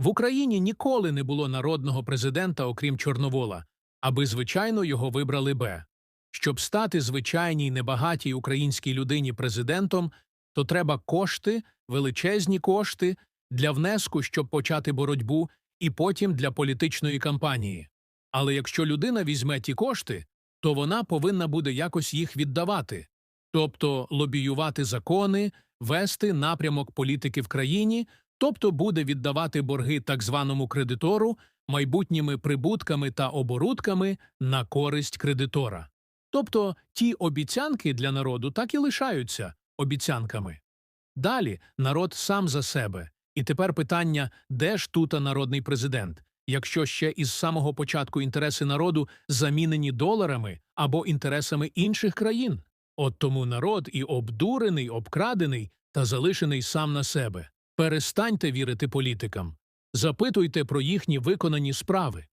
В Україні ніколи не було народного президента, окрім Чорновола, аби, звичайно, його вибрали Б. Щоб стати звичайній небагатій українській людині президентом, то треба кошти, величезні кошти для внеску, щоб почати боротьбу, і потім для політичної кампанії. Але якщо людина візьме ті кошти, то вона повинна буде якось їх віддавати, тобто лобіювати закони, вести напрямок політики в країні, тобто буде віддавати борги так званому кредитору майбутніми прибутками та оборудками на користь кредитора. Тобто ті обіцянки для народу так і лишаються обіцянками. Далі народ сам за себе. І тепер питання, де ж тута народний президент, якщо ще із самого початку інтереси народу замінені доларами або інтересами інших країн? От тому народ і обдурений, обкрадений та залишений сам на себе. Перестаньте вірити політикам. Запитуйте про їхні виконані справи.